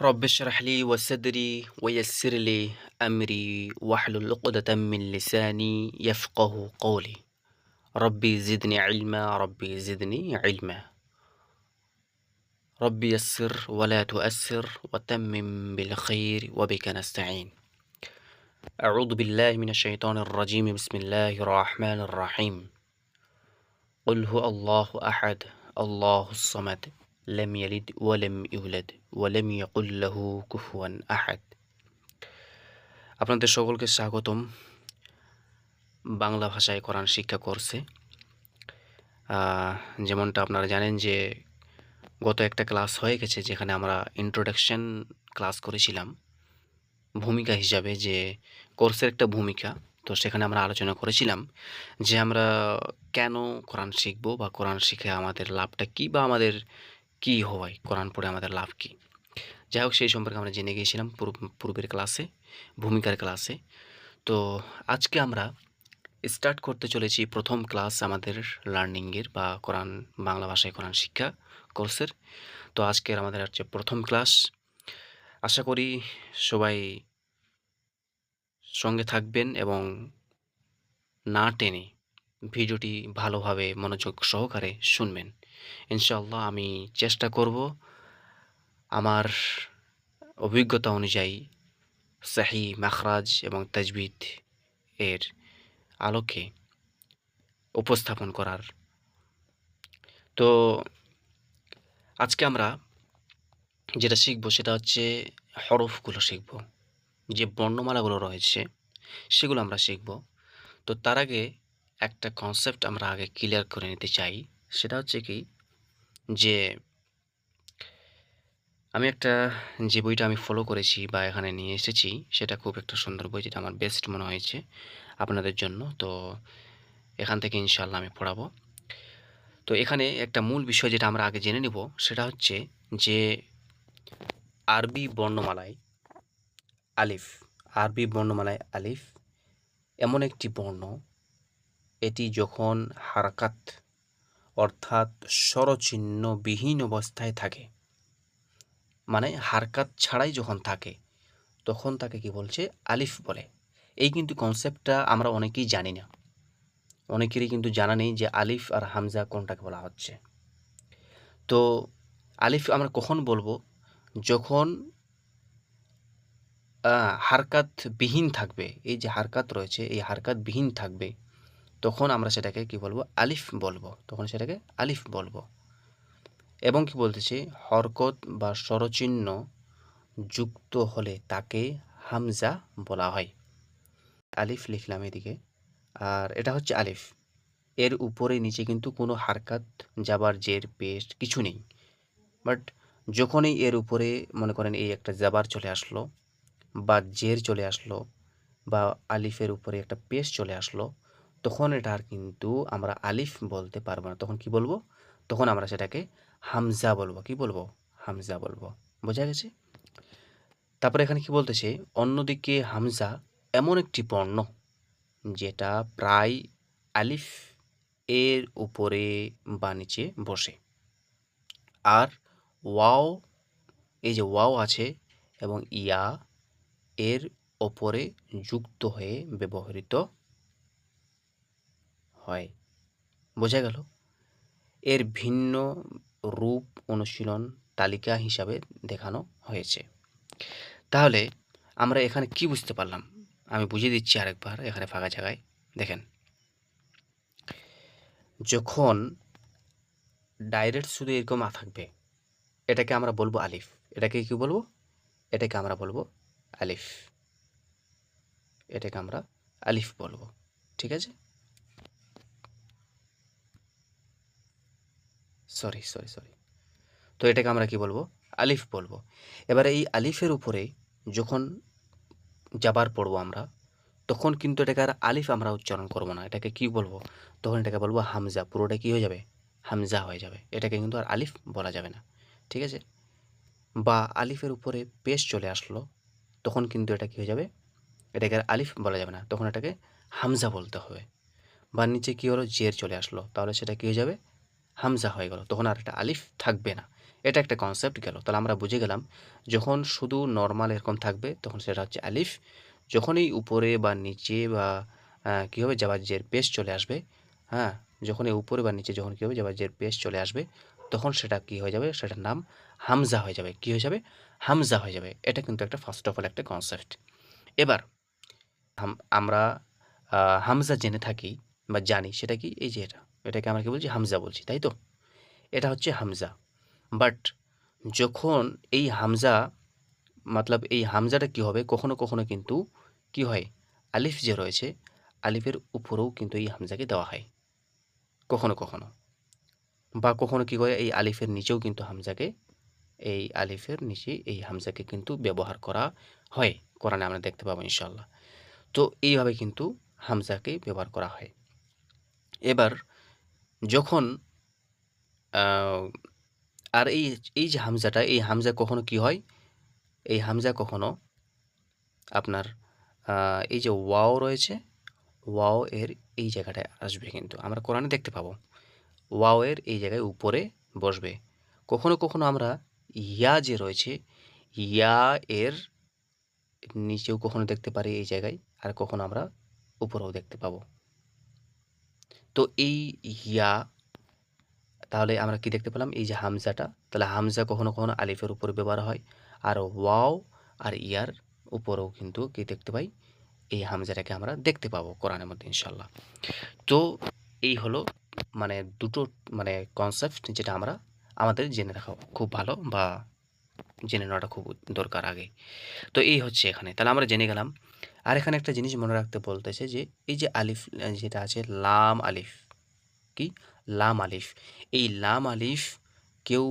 رب اشرح لي وصدري ويسر لي أمري واحلل عقدة من لساني يفقه قولي. ربي زدني علما ربي زدني علما. ربي يسر ولا تؤسر وتمم بالخير وبك نستعين. أعوذ بالله من الشيطان الرجيم. بسم الله الرحمن الرحيم. قل هو الله أحد الله الصمد. لم يلد ولم يولد ولم يقل له كفوا أحد আপনাদের সকলকে স্বাগতম বাংলা ভাষায় কোরআন শিক্ষা কোর্সে যেমনটা আপনারা জানেন যে গত একটা ক্লাস হয়ে গেছে যেখানে আমরা ইন্ট্রোডাকশন ক্লাস করেছিলাম ভূমিকা হিসাবে যে কোর্সের একটা ভূমিকা তো সেখানে আমরা আলোচনা করেছিলাম যে আমরা কেন কোরআন শিখবো বা কোরআন শিখে আমাদের লাভটা কী বা আমাদের কী হয়? কোরআন পড়ে আমাদের লাভ কী? যাই হোক সেই সম্পর্কে আমরা জেনে গিয়েছিলাম পূর্বের ক্লাসে, ভূমিকার ক্লাসে। তো আজকে আমরা স্টার্ট করতে চলেছি প্রথম ক্লাস আমাদের লার্নিংয়ের বা কোরআন, বাংলা ভাষায় কোরআন শিক্ষা কোর্সের তো আজকের আমাদের হচ্ছে প্রথম ক্লাস আশা করি সবাই সঙ্গে থাকবেন এবং না টেনে ভিডিওটি ভালোভাবে মনোযোগ সহকারে শুনবেন। ইনশাল্লাহ আমি চেষ্টা করব আমার অভিজ্ঞতা অনুযায়ী সাহি, মাখরাজ এবং তাজবিদ এর আলোকে উপস্থাপন করার। তো আজকে আমরা যেটা শিখব সেটা হচ্ছে হরফগুলো শিখব, যে বর্ণমালাগুলো রয়েছে সেগুলো আমরা শিখব। তো তার আগে একটা কনসেপ্ট আমরা আগে ক্লিয়ার করে নিতে চাই। সেটা হচ্ছে কি? যে আমি একটা, যে বইটা আমি ফলো করেছি বা এখানে নিয়ে এসেছি, সেটা খুব একটা সুন্দর বই যেটা আমার বেস্ট মনে হয়েছে আপনাদের জন্য। তো এখান থেকে ইনশাল্লাহ আমি পড়াবো। তো এখানে একটা মূল বিষয় যেটা আমরা আগে জেনে নিব, সেটা হচ্ছে যে আরবি বর্ণমালায় আলিফ, আরবি বর্ণমালায় আলিফ এমন একটি বর্ণ এটি যখন হারাকাত, অর্থাৎ স্বরচিহ্নবিহীন অবস্থায় থাকে মানে হারকাত ছাড়াই যখন থাকে, তখন তাকে কি বলছে? আলিফ বলে। এই কিন্তু কনসেপ্টটা আমরা অনেকেই জানি না। অনেকেরই কিন্তু জানা নেই যে আলিফ আর হামজা কোনটাকে বলা হচ্ছে। তো আলিফ আমরা কখন বলব? যখন হারকাত বিহীন থাকবে, এই যে হারকাত রয়েছে, এই হারকাত বিহীন থাকবে তখন আমরা সেটাকে কি বলব? আলিফ বলব। তখন সেটাকে আলিফ বলব। এবং কি বলতেছি? হরকত বা স্বরচিহ্ন যুক্ত হলে তাকে হামজা বলা হয়। আলিফ লিখলাম এদিকে। আর এটা হচ্ছে আলিফ। এর উপরে নিচে কিন্তু কোনো হারকাত যাবার জের, পেস্ট কিছু নেই। বাট যখনই এর উপরে মনে করেন এই একটা জাবার চলে আসলো বা জের চলে আসলো বা আলিফের উপরে একটা পেস্ট চলে আসলো তখন এটার কিন্তু আমরা আলিফ বলতে পারব না। তখন কি বলব? তখন আমরা সেটাকে হামজা বলব। কি বলব? হামজা বলব। বোঝা গেছে? তারপরে এখানে কি বলতেছে? অন্যদিকে হামজা এমন একটি বর্ণ যেটা প্রায় আলিফ এর উপরে বা নিচে বসে। আর ওয়াও, এই যে ওয়াও আছে এবং ইয়া এর ওপরে যুক্ত হয়ে ব্যবহৃত হয়। বোঝা গেল? এর ভিন্ন রূপ অনুশীলন তালিকা হিসাবে দেখানো হয়েছে। তাহলে আমরা এখানে কি বুঝতে পারলাম? আমি বুঝিয়ে দিচ্ছি আরেকবার এখানে ফাঁকা জায়গায়। দেখেন। যখন ডাইরেক্ট শুধু এরকম আ থাকবে, এটাকে আমরা বলব আলিফ। এটাকে কি বলব? এটাকে আমরা বলব আলিফ। এটাকে আমরা আলিফ বলব। ঠিক আছে? সরি সরি সরি তো এটাকে আমরা কি বলব? আলিফ বলব। এবারে এই আলিফের উপরে যখন যাবার পড়ব আমরা, তখন কিন্তু এটাকে আর আলিফ আমরা উচ্চারণ করব না। এটাকে কি বলব? তখন এটাকে বলব হামজা। পুরোটা কি হয়ে যাবে? হামজা হয়ে যাবে। এটাকে কিন্তু আর আলিফ বলা যাবে না। ঠিক আছে? বা আলিফের উপরে পেশ চলে আসলো, তখন কিন্তু এটা কী হয়ে যাবে? এটাকে আর আলিফ বলা যাবে না। তখন এটাকে হামজা বলতে হবে। বা নিচে কী হলো? জের চলে আসলো। তাহলে সেটা কী হয়ে যাবে? হামজা হয়ে গেল, তখন আর একটা আলিফ থাকবে না। এটা একটা কনসেপ্ট গেল। তাহলে আমরা বুঝে গেলাম, যখন শুধু নর্মাল এরকম থাকবে, তখন সেটা হচ্ছে আলিফ। যখনই উপরে বা নিচে বা কী হবে, জাবাজের পেশ চলে আসবে হ্যাঁ যখনই উপরে বা নিচে যখন কী হবে, জাবাজের পেশ চলে আসবে, তখন সেটা কি হয়ে যাবে, সেটার নাম হামজা হয়ে যাবে। কি হয়ে যাবে? হামজা হয়ে যাবে। এটা কিন্তু একটা ফার্স্ট অফ অল একটা কনসেপ্ট এবার আমরা হামজা জেনে থাকি বা জানি, সেটা কি? এই যে এটা। এটাকে আমরা কি বলছি? হামজা বলছি, তাই তো? এটা হচ্ছে হামজা। বাট যখন এই হামজা, মতলব এই হামজাটা কি হবে? কখনো কখনো কিন্তু কি হয়? আলিফ যে রয়েছে, আলিফের উপরেও কিন্তু এই হামজাকে দেওয়া হয়। কখনো কখনো। বা কখনো কি করে এই আলিফের নিচেও কিন্তু হামজাকে, এই আলিফের নিচে এই হামজাকে কিন্তু ব্যবহার করা হয়। কোরআনে আমরা দেখতে পাবো ইনশাল্লাহ তো এইভাবে কিন্তু হামজাকে ব্যবহার করা হয়। এবার যখন আর এই এই যে হামজাটা, এই হামজা কখনো কি হয়? এই হামজা কখনো আপনার এই যে ওয়াও রয়েছে, ওয়াও এর এই জায়গাটায় আসবে কিন্তু। আমরা কোরআনে দেখতে পাবো, ওয়াও এর এই জায়গায় উপরে বসবে। কখনো কখনো আমরা ইয়া যে রয়েছে, ইয়া এর নিচেও কখনো দেখতে পারি এই জায়গায়, আর কখনো আমরা উপরেও দেখতে পাবো। তো এই ইয়া, তাহলে আমরা কি দেখতে পেলাম? এই যে হামজাটা, তাহলে হামজা কখনো কখনো আলিফের উপরে ব্যবহার হয়। আর ওয়াও আর ইয়ার উপরেও কিন্তু কি দেখতে পাই? এই হামজাটাকে আমরা দেখতে পাবো কোরআনের মধ্যে ইনশাল্লাহ তো এই হলো মানে দুটো মানে কনসেপ্ট যেটা আমরা আমাদের জেনে রাখা খুব ভালো বা জেনে নেওয়াটা খুব দরকার আগে। তো এই হচ্ছে এখানে। তাহলে আমরা জেনে গেলাম আর এখানে একটা জিনিস মনে রাখতে বলতেছে যে, এই যে আলিফ যেটা আছে, লাম আলিফ, কি? লাম আলিফ। এই লাম আলিফ কেউ,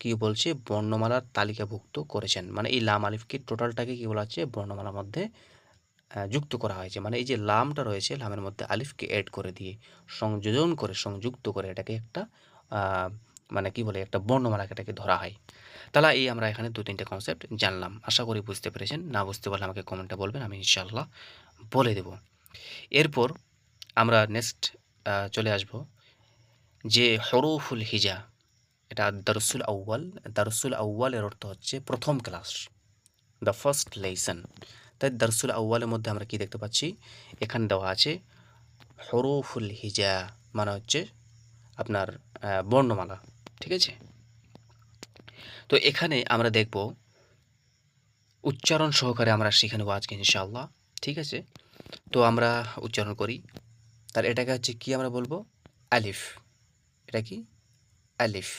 কি বলছে, বর্ণমালার তালিকাভুক্ত করেছেন। মানে এই লাম আলিফকে টোটালটাকে কী বলা হচ্ছে, বর্ণমালার মধ্যে যুক্ত করা হয়েছে। মানে এই যে লামটা রয়েছে, লামের মধ্যে আলিফকে অ্যাড করে দিয়ে, সংযোজন করে, সংযুক্ত করে এটাকে একটা মানে কি বলে, একটা বর্ণমালাকে এটাকে ধরা হয়। তাহলে এই আমরা এখানে দু তিনটে কনসেপ্ট জানলাম। আশা করি বুঝতে পেরেছেন। না বুঝতে পারলে আমাকে কমেন্টে বলবেন, আমি ইনশাল্লাহ বলে দেব। এরপর আমরা নেক্সট চলে আসব যে হরফুল হিজা, এটা দারসুল আউ্বাল দারসুল আউ্বালের অর্থ হচ্ছে প্রথম ক্লাস দ্য ফার্স্ট লেসন তাই দারসুল আউ্বালের মধ্যে আমরা কি দেখতে পাচ্ছি? এখানে দেওয়া আছে হরফুল হিজা মানে হচ্ছে আপনার বর্ণমালা। ঠিক আছে? তো এখানে আমরা দেখব উচ্চারণ সহকারে আমরা শিখে নেব আজকে, ইনশাআল্লাহ। ঠিক আছে? তো আমরা উচ্চারণ করি। তার এটাকে হচ্ছে কি আমরা বলব? আলিফ। এটা কি? আলিফ।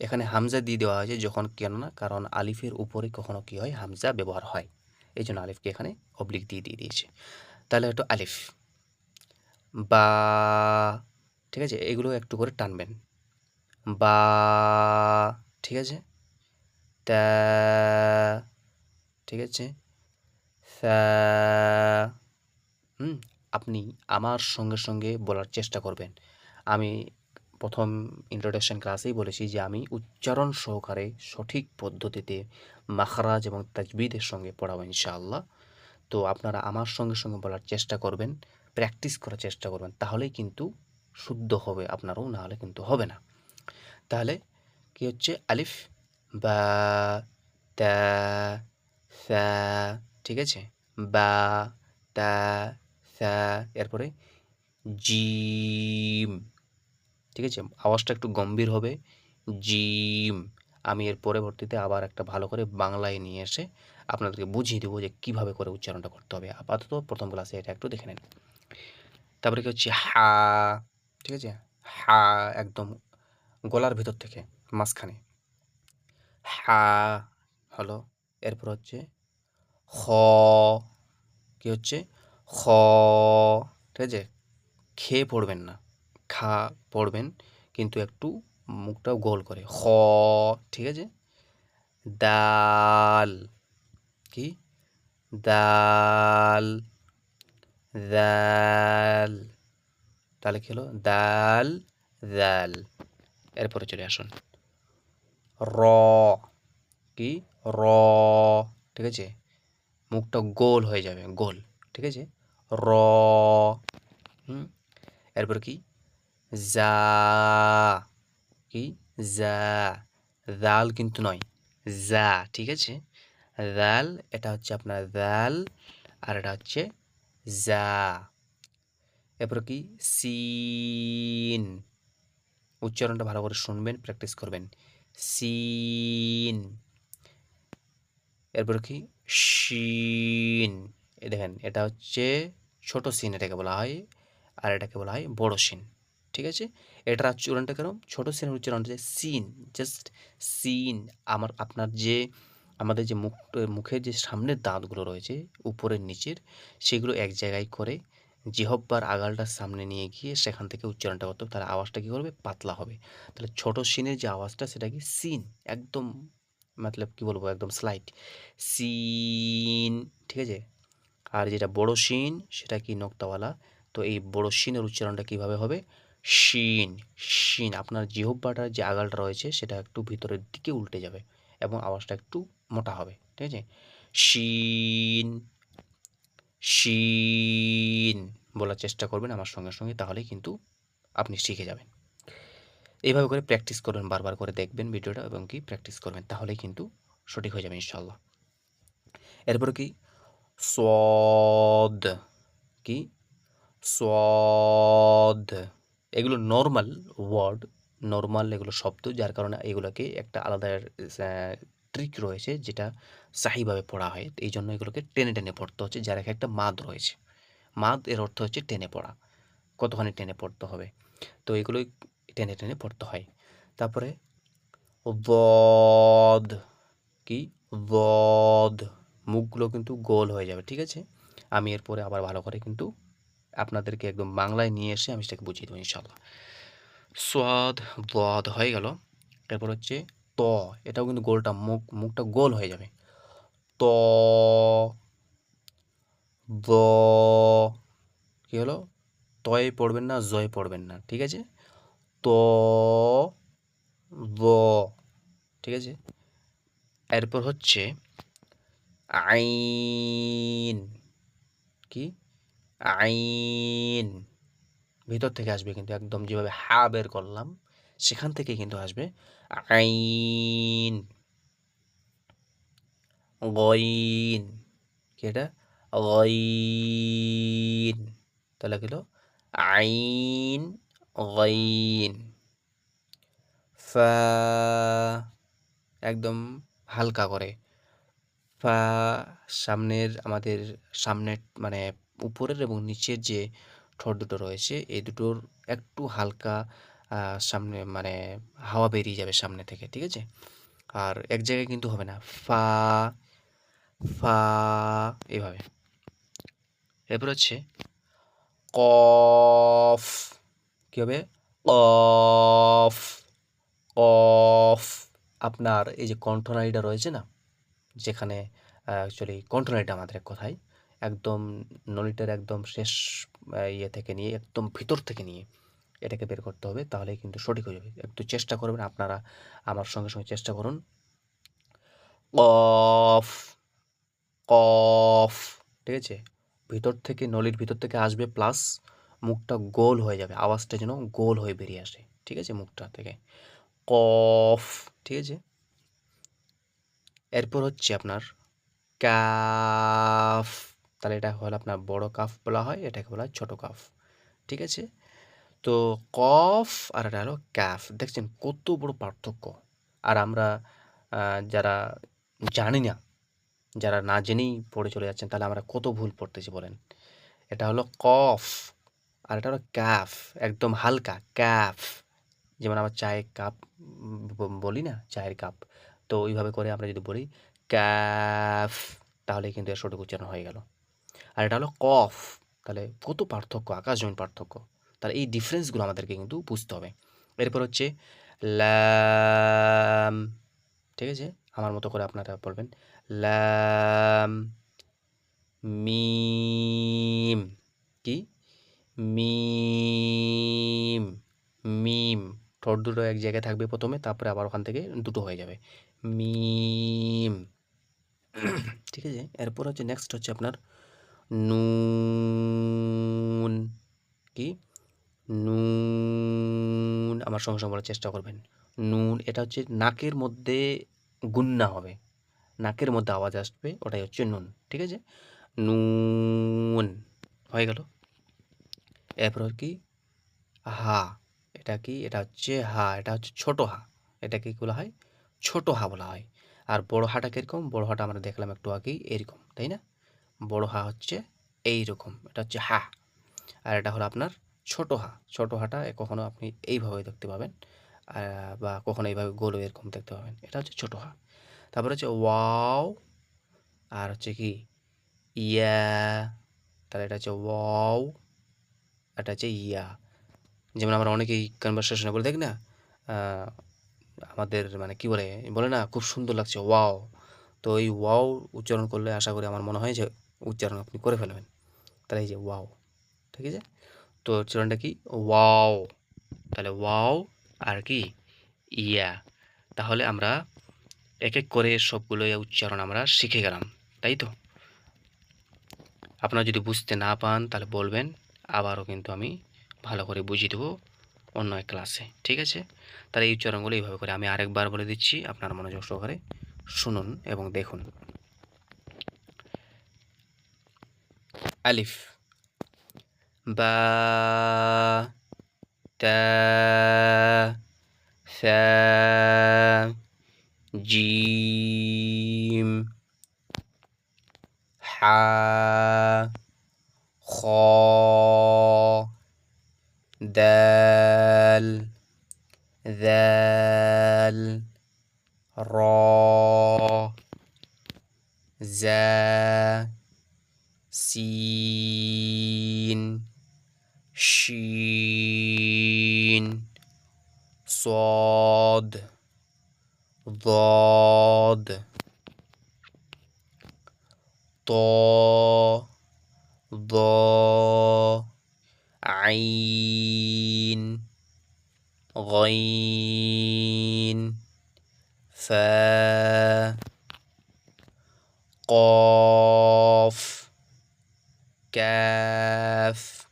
এখানে হামজা দিয়ে দেওয়া হয়েছে যখন কেন না কারণ আলিফের উপরে কখনো কি হয়? হামজা ব্যবহার হয়। এই জন্য আলিফকে এখানে অবলিক দিয়ে দিয়ে দিয়েছে। তাহলে একটু আলিফ। বা, ঠিক আছে? এগুলো একটু করে টানবেন। বা, ঠিক আছে? ঠিক আছে? হুম, আপনি আমার সঙ্গে সঙ্গে বলার চেষ্টা করবেন। আমি প্রথম ইন্ট্রোডাকশন ক্লাসেই বলেছি যে আমি উচ্চারণ সহকারে সঠিক পদ্ধতিতে মাখরাজ এবং তাজবিদের সঙ্গে পড়াবো ইনশাআল্লাহ। তো আপনারা আমার সঙ্গে সঙ্গে বলার চেষ্টা করবেন প্র্যাকটিস করার চেষ্টা করবেন, তাহলেই কিন্তু শুদ্ধ হবে আপনারও, নাহলে কিন্তু হবে না। তাহলে কি হচ্ছে? আলিফ, বা, তা সা ঠিক আছে? বা, তা সা এরপরে জিম, ঠিক আছে? আওয়াজটা একটু গম্ভীর হবে। জিম, আমি এর পরবর্তীতে আবার একটা ভালো করে বাংলায় নিয়ে এসে আপনাদেরকে বুঝিয়ে দেবো যে কীভাবে করে উচ্চারণটা করতে হবে। আপাতত প্রথম ক্লাসে এটা একটু দেখে নেন। তারপরে কি হচ্ছে? হা, ঠিক আছে? হা, একদম গলার ভেতর থেকে, মাঝখানে। হা হলো, এরপর হচ্ছে খ, কি হচ্ছে? খ, ঠিক আছে? খেয়ে পড়বেন না, খা, পড়বেন, কিন্তু একটু মুখটাও গোল করে। খ, ঠিক আছে? দাল, কি? দাল দাল। তাহলে কি হলো? দাল দাল। এরপরে চলে আসুন। র। কি? র। ঠিক আছে? মুখটা গোল হয়ে যাবে, গোল। ঠিক আছে? র। হুম? এরপর কি? যা। কি? যা। দাল কিন্তু নয়। জা ঠিক আছে? দাল, এটা হচ্ছে আপনার দাল আর এটা হচ্ছে জা এরপর কি? সিন। উচ্চারণটা ভালো করে শুনবেন প্র্যাকটিস করবেন। সিন। এরপর কি? শিন। দেখেন, এটা হচ্ছে ছোট সিন এটাকে বলা হয়, আর এটাকে বলা হয় বড় সিন। ঠিক আছে? এটার উচ্চারণটা কেন ছোট সিনের উচ্চারণ হচ্ছে সিন জাস্ট সিন। আমার, আপনার যে, আমাদের যে মুখ, মুখের যে সামনের দাঁতগুলো রয়েছে, উপরের নিচের, সেগুলো এক জায়গায় করে জিহব্বার আগালটার সামনে নিয়ে গিয়ে সেখান থেকে উচ্চারণটা করতে হবে, তাহলে আওয়াজটা কী করবে? পাতলা হবে। তাহলে ছোট সিনের যে আওয়াজটা, সেটা কি? সিন। একদম মতলব কী বলব? একদম স্লাইট সিন, ঠিক আছে? আর যেটা বড় শিন সেটা কি নোক্তাওয়ালা? তো এই বড় শিনের উচ্চারণটা কীভাবে হবে? শিন শিন আপনার জিহব্বাটার যে আগালটা রয়েছে, সেটা একটু ভিতরের দিকে উল্টে যাবে এবং আওয়াজটা একটু মোটা হবে, ঠিক আছে? শিন শিন বলার চেষ্টা করবেন আমার সঙ্গে সঙ্গে, তাহলেই কিন্তু আপনি শিখে যাবেন। এইভাবে করে প্র্যাকটিস করবেন, বারবার করে দেখবেন ভিডিওটা এবং কি প্র্যাকটিস করবেন, তাহলেই কিন্তু সঠিক হয়ে যাবে ইনশাল্লাহ এরপরে কি? সদ কি? সদ এগুলো নর্মাল ওয়ার্ড নর্মাল এগুলো শব্দ, যার কারণে এগুলোকে একটা আলাদা ট্রিক রয়েছে, যেটা সাহিভাবে পড়া হয়। এই জন্য এগুলোকে টেনে টেনে পড়তে হচ্ছে, যার একটা মাদ রয়েছে। মাদ এর অর্থ হচ্ছে টেনে পড়া। কতখানি টেনে পড়তে হবে? তো এগুলোই টেনে টেনে পড়তে হয়। তারপরে বদ, কি? বদ। মুখগুলো কিন্তু গোল হয়ে যাবে, ঠিক আছে? আমি এরপরে আবার ভালো করে কিন্তু আপনাদেরকে একদম বাংলায় নিয়ে এসে আমি সেটাকে বুঝিয়ে দেবো ইনশাল্লাহ সোয়াদ, বদ হয়ে গেল। এরপর হচ্ছে ত, এটাও কিন্তু গোলটা মুখ, মুখটা গোল হয়ে যাবে। ত ব কী হলো? তয়ে পড়বেন না, জয়ে পড়বেন না, ঠিক আছে? ত, ব, ঠিক আছে? এরপর হচ্ছে আইন, কি? আইন, ভিতর থেকে আসবে কিন্তু একদম যেভাবে হা বের করলাম, সেখান থেকে কিন্তু আসবে আইন। গইন কি এটা গইন তাহলে কিলো আইন গইন ফা একদম হালকা করে ফা সামনের আমাদের সামনের মানে উপরের এবং নিচের যে ঠোঁট দুটো রয়েছে, এই দুটোর একটু হালকা সামনে মানে হাওয়া বেরিয়ে যাবে সামনে থেকে, ঠিক আছে? আর এক জায়গায় কিন্তু হবে না। ফা ফা এইভাবে এরপর হচ্ছে কফ কী হবে? কফ কফ আপনার এই যে কণ্ঠনালীটা রয়েছে না, যেখানে অ্যাকচুয়ালি কণ্ঠনালীটা আমাদের এক কথায়, একদম নলিটার একদম শেষ ইয়ে থেকে নিয়ে, একদম ভিতর থেকে নিয়ে এটাকে বের করতে হবে তাহলে কিন্তু সঠিক হয়ে যাবে। একটু চেষ্টা করবেন, আপনারা আমার সঙ্গে সঙ্গে চেষ্টা করুন। কফ কফ, ঠিক আছে? ভিতর থেকে নলির ভিতর থেকে আসবে প্লাস মুখটা গোল হয়ে যাবে, আওয়াজটা যেন গোল হয়ে বেরিয়ে আসে, ঠিক আছে মুখটা থেকে? কফ, ঠিক আছে? এরপর হচ্ছে আপনার কাফ, তাহলে এটা হলো আপনার বড় কাফ বলা হয়, এটাকে বলা হয় ছোটো কাফ, ঠিক আছে? তো কফ আর এটা হলো ক্যাফ দেখছেন কত বড় পার্থক্য। আর আমরা যারা জানি না যারা না জেনেই পড়ে চলে যাচ্ছেন, তাহলে আমরা কত ভুল পড়তেছি বলেন। এটা হলো কফ, আর এটা হলো ক্যাফ, একদম হালকা ক্যাফ। যেমন আমার চায়ের কাপ বলি না, চায়ের কাপ। তো ওইভাবে করে আমরা যদি বলি ক্যাফ, তাহলে কিন্তু এর সঠিক উচ্চারণ হয়ে গেল। আর এটা হলো কফ, তাহলে কত পার্থক্য আকাশ জমিন পার্থক্য। তাহলে এই ডিফারেন্সগুলো আমাদেরকে কিন্তু বুঝতে হবে। এরপর হচ্ছে ল্যাম, ঠিক আছে? আমার মতো করে আপনারা বলবেন। ল্যাম মিম, কি? মিম মিম। ঠোঁট দুটো এক জায়গায় থাকবে প্রথমে, তারপরে আবার ওখান থেকে দুটো হয়ে যাবে। মিম। ঠিক আছে, এরপর হচ্ছে নেক্সট হচ্ছে আপনার নুন। কি? নুন, আমার সঙ্গে সঙ্গে বলার চেষ্টা করবেন। নুন, এটা হচ্ছে নাকের মধ্যে গুন্না হবে। নাকের মধ্যে আওয়াজ আসবে, ওটাই হচ্ছে নুন, ঠিক আছে? নুন, হয়ে গেল। এরপর কি? হা, এটা কি? এটা হচ্ছে হা, এটা হচ্ছে ছোট হা, এটাকে কি বলা হয়? ছোট হা বলা হয়। আর বড় হাটা কীরকম? বড় হাটা আমরা দেখলাম একটু আগেই এরকম, তাই না? বড় হা হচ্ছে এই রকম এটা হচ্ছে হা। আর এটা হলো আপনার ছোট হা, ছোট হাটা কখনো আপনি এইভাবে দেখতে পাবেন বা কখনো এইভাবে গোল এরকম দেখতে পাবেন, এটা হচ্ছে ছোট হা। তারপর হচ্ছে ওয়াও, আর হচ্ছে কি, ইয়া, তাহলে এটা হচ্ছে ওয়াও, এটা হচ্ছে ইয়া। যেমন আমরা অনেকেই কনভারসেশনে বলে, দেখি না আমাদের মানে কি বলে বলে না, খুব সুন্দর লাগছে, ওয়াও। তো এই ওয়াও উচ্চারণ করলে আশা করি আমার মনে হয় যে উচ্চারণ আপনি করে ফেলবেন। তাহলে এই যে ওয়াও, ঠিক আছে? তো উচ্চারণটা কি? ওয়াও। তাহলে ওয়াও, আর কি? ইয়া। তাহলে আমরা এক এক করে সবগুলো উচ্চারণ আমরা শিখে গেলাম, তাই তো? আপনারা যদি বুঝতে না পান তাহলে বলবেন, আবারও কিন্তু আমি ভালো করে বুঝিয়ে দেবো অন্য এক ক্লাসে, ঠিক আছে? তাহলে এই উচ্চারণগুলো এইভাবে করে আমি আরেকবার বলে দিচ্ছি, আপনার মনোযোগ সহকারে শুনুন এবং দেখুন। আলিফ, বা جيم. حا خا دال ذال را زا سين شين صاد. ضاد. طا ضا عين غين. فا قاف. كاف.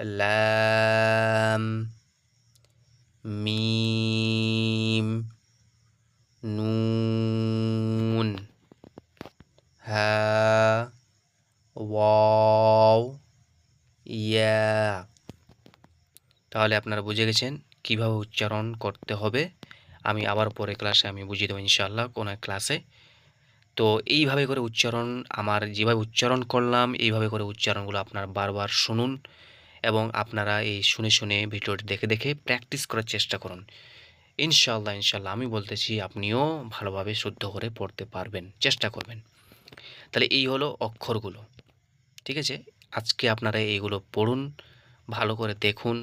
لام. ميم. নুন হ্যাঁ ওয়াও ইয়া তাহলে আপনারা বুঝে গেছেন কীভাবে উচ্চারণ করতে হবে। আমি আবার পরে ক্লাসে আমি বুঝিয়ে দেবো ইনশাল্লাহ কোনো এক ক্লাসে তো এইভাবে করে উচ্চারণ, আমার যেভাবে উচ্চারণ করলাম, এইভাবে করে উচ্চারণগুলো আপনার বারবার শুনুন এবং আপনারা এই শুনে শুনে ভিডিওটি দেখে দেখে প্র্যাকটিস করার চেষ্টা করুন। ইনশাল্লাহ ইনশাল্লাহ আমি বলতেছি আপনিও ভালোভাবে শুদ্ধ করে পড়তে পারবেন, চেষ্টা করবেন। তাহলে এই হলো অক্ষরগুলো, ঠিক আছে? আজকে আপনারা এইগুলো পড়ুন, ভালো করে দেখুন,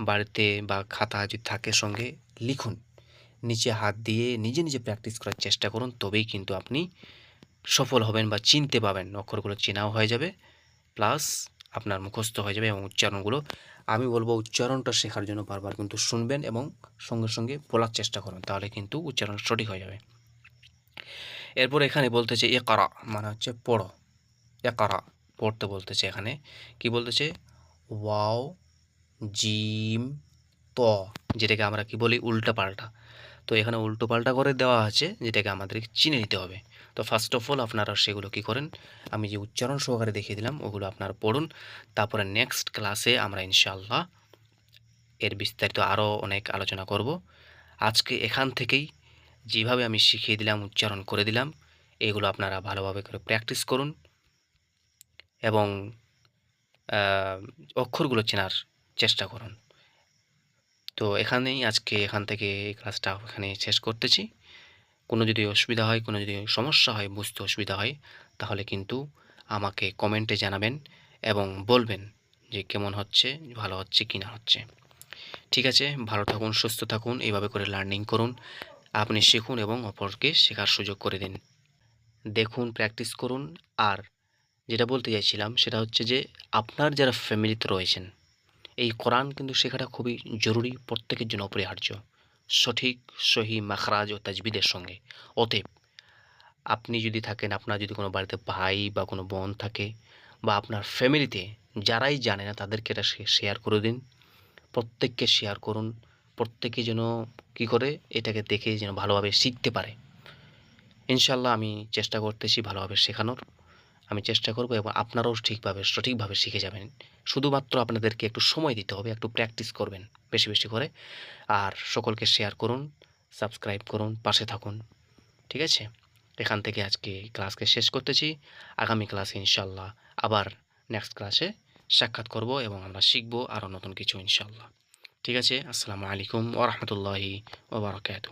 বাড়িতে বা খাতা যদি থাকে সঙ্গে লিখুন, নিচে হাত দিয়ে নিজে নিজে প্র্যাকটিস করার চেষ্টা করুন, তবেই কিন্তু আপনি সফল হবেন বা চিনতে পাবেন, অক্ষরগুলো চেনাও হয়ে যাবে প্লাস আপনার মুখস্থ হয়ে যাবে এবং উচ্চারণগুলো আমি বলব উচ্চারণটা শেখার জন্য বারবার কিন্তু শুনবেন এবং সঙ্গে সঙ্গে বলার চেষ্টা করবেন তাহলে কিন্তু উচ্চারণ সঠিক হয়ে যাবে। এরপর এখানে বলতেছে এ করা মানে হচ্ছে পড়ো। এ করা পড়তে বলতেছে এখানে। কি বলতেছে? ওয়াও, জিম, ত, যেটাকে আমরা কি বলি? উল্টা পাল্টা তো এখানে উল্টো পাল্টা করে দেওয়া আছে, যেটাকে আমাদের চিনে নিতে হবে। তো ফার্স্ট অফ অল আপনারা সেগুলো কি করেন? আমি যে উচ্চারণ সহকারে দেখিয়ে দিলাম, ওগুলো আপনারা পড়ুন। তারপরে নেক্সট ক্লাসে আমরা ইনশাল্লাহ এর বিস্তারিত আরও অনেক আলোচনা করব। আজকে এখান থেকেই যেভাবে আমি শিখিয়ে দিলাম, উচ্চারণ করে দিলাম, এগুলো আপনারা ভালোভাবে করে প্র্যাকটিস করুন। এবং অক্ষরগুলো চেনার চেষ্টা করুন। তো এখানেই আজকে এখান থেকে ক্লাসটা এখানে শেষ করতেছি। কোনো যদি অসুবিধা হয়, কোনো যদি সমস্যা হয়, বুঝতে অসুবিধা হয়, তাহলে কিন্তু আমাকে কমেন্টে জানাবেন এবং বলবেন যে কেমন হচ্ছে, ভালো হচ্ছে কি না হচ্ছে। ঠিক আছে, ভালো থাকুন, সুস্থ থাকুন, এইভাবে করে লার্নিং করুন। আপনি শিখুন এবং অপরকে শেখার সুযোগ করে দিন। দেখুন প্র্যাকটিস করুন। আর যেটা বলতে চাইছিলাম, সেটা হচ্ছে যে আপনার যারা ফ্যামিলিতে রয়েছেন এই কোরআন কিন্তু শেখাটা খুবই জরুরি প্রত্যেকের জন্য অপরিহার্য। সঠিক, সহি মাখরাজ ও তাজবিদের সঙ্গে। অতএব আপনি যদি থাকেন, আপনার যদি কোনো বাড়িতে ভাই বা কোনো বোন থাকে বা আপনার ফ্যামিলিতে যারাই জানে না, তাদেরকে এটা শেয়ার করে দিন। প্রত্যেককে শেয়ার করুন। প্রত্যেকে যেন কী করে? এটাকে দেখে যেন ভালোভাবে শিখতে পারে। ইনশাল্লাহ আমি চেষ্টা করতেছি ভালোভাবে শেখানোর। আমি চেষ্টা করব এবং আপনারাও ঠিকভাবে, সঠিকভাবে শিখে যাবেন। শুধুমাত্র আপনাদেরকে একটু সময় দিতে হবে, একটু প্র্যাকটিস করবেন বেশি বেশি করে। আর সকলকে শেয়ার করুন, সাবস্ক্রাইব করুন, পাশে থাকুন। ঠিক আছে? এখান থেকে আজকে ক্লাসকে শেষ করতেছি। আগামী ক্লাসে ইনশাল্লাহ আবার নেক্সট ক্লাসে সাক্ষাৎ করব এবং আমরা শিখব আরও নতুন কিছু ইনশাল্লাহ ঠিক আছে? আসসালামু আলাইকুম ওরহমতুল্লাহি ওবরাকাতু